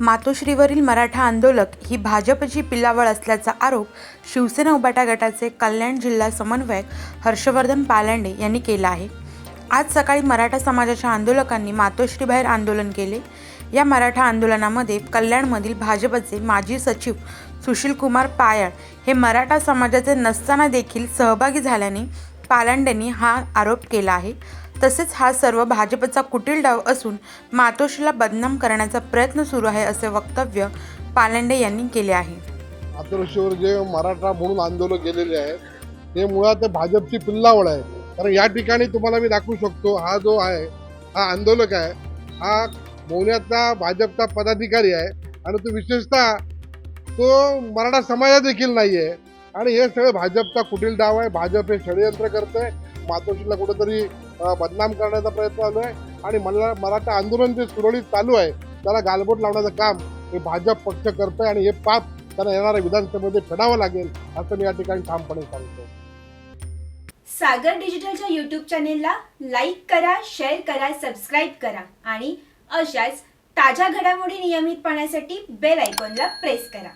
मातोश्रीवरील मराठा आंदोलक ही भाजपची पिल्लावळ असल्याचा आरोप शिवसेना उबाटा गटाचे कल्याण जिल्हा समन्वयक हर्षवर्धन पालांडे यांनी केला आहे. आज सकाळी मराठा समाजाच्या आंदोलकांनी मातोश्रीबाहेर आंदोलन केले. या मराठा आंदोलनामध्ये कल्याणमधील भाजपचे माजी सचिव सुशीलकुमार पायाळ हे मराठा समाजाचे नसताना देखील सहभागी झाल्याने पालांडेंनी हा आरोप केला आहे. तसेच हा सर्व भाजपचा कुटील डाव असून मातोश्रीला बदनाम करण्याचा प्रयत्न सुरू आहे असे वक्तव्य पालांडे यांनी केले आहे. मातोश्रीवर जे मराठा म्हणून आंदोलन केलेले आहे ते मुळात भाजपची पिल्लावळ आहे. कारण या ठिकाणी तुम्हाला मी दाखवू शकतो हा जो आहे हा आंदोलक आहे हा मोहण्याचा भाजपचा पदाधिकारी आहे. आणि तो विशेषतः तो मराठा समाजात देखील नाही आहे आणि हे सगळं भाजपचा कुटील डाव आहे. भाजप हे षडयंत्र करतंय. मातोश्रीला कुठेतरी बदनाम करण्याचा प्रयत्न चालू आहे. आणि मला मराठा आंदोलन जे सुरळीत चालू आहे त्याला गालबोट लावण्याचं काम हे भाजप पक्ष करतोय आणि हे पाप त्यांना येणाऱ्या विधानसभेमध्ये फेडावं लागेल असं मी या ठिकाणी ठामपणे सांगतो. सागर डिजिटलच्या यूट्यूब चॅनेलला लाईक करा शेअर करा सबस्क्राईब करा आणि अशाच ताज्या घडामोडी नियमित पाहण्यासाठी बेल आयकॉनला प्रेस करा.